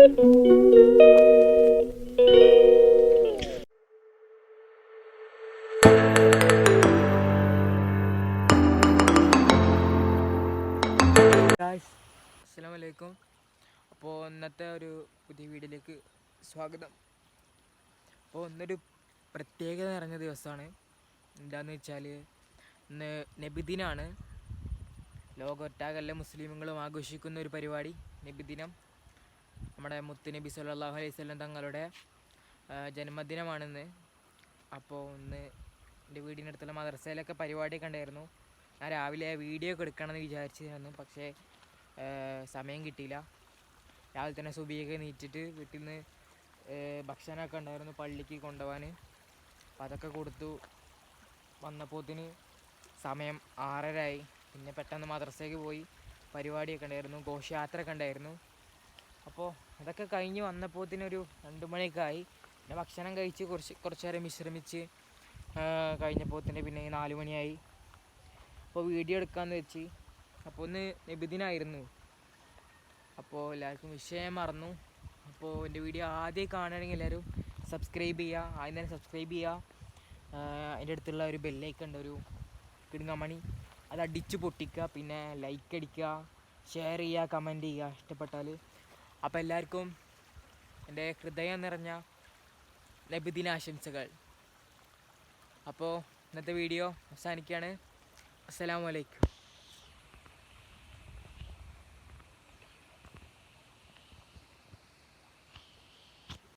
അസ്സാം വലൈക്കും അപ്പോൾ ഇന്നത്തെ ഒരു പുതിയ വീഡിയോയിലേക്ക് സ്വാഗതം. അപ്പോൾ ഇന്നൊരു പ്രത്യേകത നിറഞ്ഞ ദിവസമാണ്. എന്താണെന്ന് വെച്ചാൽ ഇന്ന് നബിദിനാണ്. ലോകൊട്ടാകല്ല മുസ്ലിമുകളും ആഘോഷിക്കുന്ന ഒരു പരിപാടി നബിദിനം. നമ്മുടെ മുത്ത് നബി സല്ലല്ലാഹു അലൈഹി വസല്ലം തങ്ങളുടെ ജന്മദിനമാണെന്ന്. അപ്പോൾ ഇന്ന് എന്റെ വീടിനടുത്തുള്ള മദർസയിലൊക്കെ പരിപാടി കണ്ടായിരുന്നു ഞാൻ രാവിലെ വീഡിയോ ഒക്കെ എടുക്കണമെന്ന് വിചാരിച്ചിരുന്നു. പക്ഷേ സമയം കിട്ടിയില്ല. രാവിലെ തന്നെ സുബിയൊക്കെ നീറ്റിട്ട് വീട്ടിൽ നിന്ന് ഭക്ഷണമൊക്കെ ഉണ്ടായിരുന്നു പള്ളിക്ക് കൊണ്ടുപോകാൻ. അപ്പോൾ അതൊക്കെ കൊടുത്തു. വന്നപ്പോത്തിന് സമയം ആറരയായി. പിന്നെ പെട്ടെന്ന് മദ്രസയ്ക്ക് പോയി പരിപാടിയൊക്കെ ഉണ്ടായിരുന്നു. ഘോഷയാത്ര ഒക്കെ ഉണ്ടായിരുന്നു. അപ്പോൾ അതൊക്കെ കഴിഞ്ഞ് വന്നപ്പോത്തിനൊരു രണ്ട് മണിയൊക്കെ ആയി പിന്നെ ഭക്ഷണം കഴിച്ച് കുറച്ച് കുറച്ച് നേരം വിശ്രമിച്ച് ആ, കഴിഞ്ഞപ്പോത്തിന് പിന്നെ നാല് മണിയായി. അപ്പോൾ വീഡിയോ എടുക്കാമെന്ന് വെച്ച്. അപ്പോൾ ഒന്ന് നിബിദിനായിരുന്നു. അപ്പോൾ എല്ലാവർക്കും വിഷയം മറന്നു. അപ്പോൾ എന്റെ വീഡിയോ ആദ്യം കാണുകയാണെങ്കിൽ എല്ലാവരും സബ്സ്ക്രൈബ് ചെയ്യുക. ആദ്യം തന്നെ സബ്സ്ക്രൈബ് ചെയ്യുക. അതിന്റെ അടുത്തുള്ള ഒരു ബെല്ലൈക്ക് ഉണ്ട് ഒരു കിടുങ്ങമണി. അത് അടിച്ച് പൊട്ടിക്കുക. പിന്നെ ലൈക്ക് അടിക്കുക. ഷെയർ ചെയ്യുക കമന്റ് ചെയ്യുക. ഇഷ്ടപ്പെട്ടാൽ അപ്പോൾ എല്ലാവർക്കും എന്റെ ഹൃദയം നിറഞ്ഞ നബിദിനാശംസകൾ. അപ്പോൾ ഇന്നത്തെ വീഡിയോ അവസാനിക്കുകയാണ്. അസ്സലാമു അലൈക്കും.